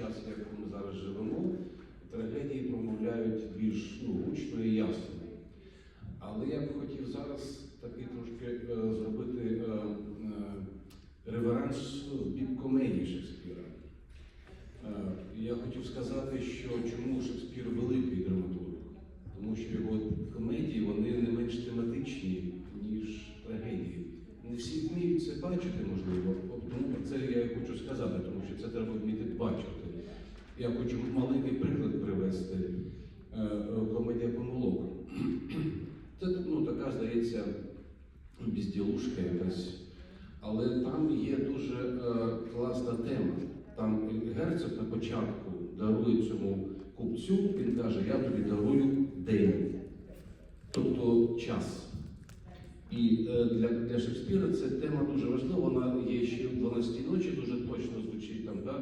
час, як ми зараз живемо, трагедії промовляють більш ну, гучно і ясно. Але я б хотів зараз такий трошки е, зробити е, е, реверанс в бік комедії Шекспіра. Е, я хотів сказати, що чому Шекспір великий драматург, тому що його комедії вони не менш тематичні, ніж трагедії. Не всі вміють це бачити, можливо. Тому про це я хочу сказати, тому що це треба вміти бачити. Я хочу маленький приклад привести. Е, е, Комедія помилок. Це ну, така, здається, безділушка якась. Але там є дуже е, класна тема. Там герцог на початку дарує цьому купцю, він каже, я тобі дарую день, тобто час. І е, для, для Шекспіра ця тема дуже важлива, вона є ще в 12 ночі, дуже точно звучить там, да,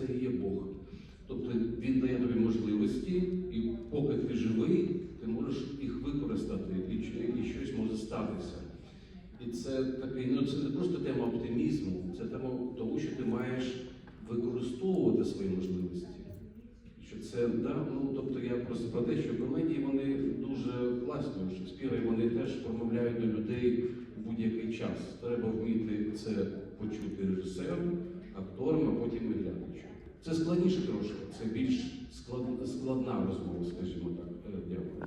це і є Бог. Тобто він дає тобі можливості, і поки ти живий, ти можеш їх використати, і, і щось може статися. І це такий, ну це не просто тема оптимізму, це тема того, що ти маєш використовувати свої можливості. Що це, да, ну тобто я просто про те, що комедії вони дуже класні у Шекспіра, вони теж промовляють до людей у будь-який час. Треба вміти це почути режисеру, акторам, а потім. Це складніше трошки, це більш склад- складна розмова, скажімо так. Е, Дякую.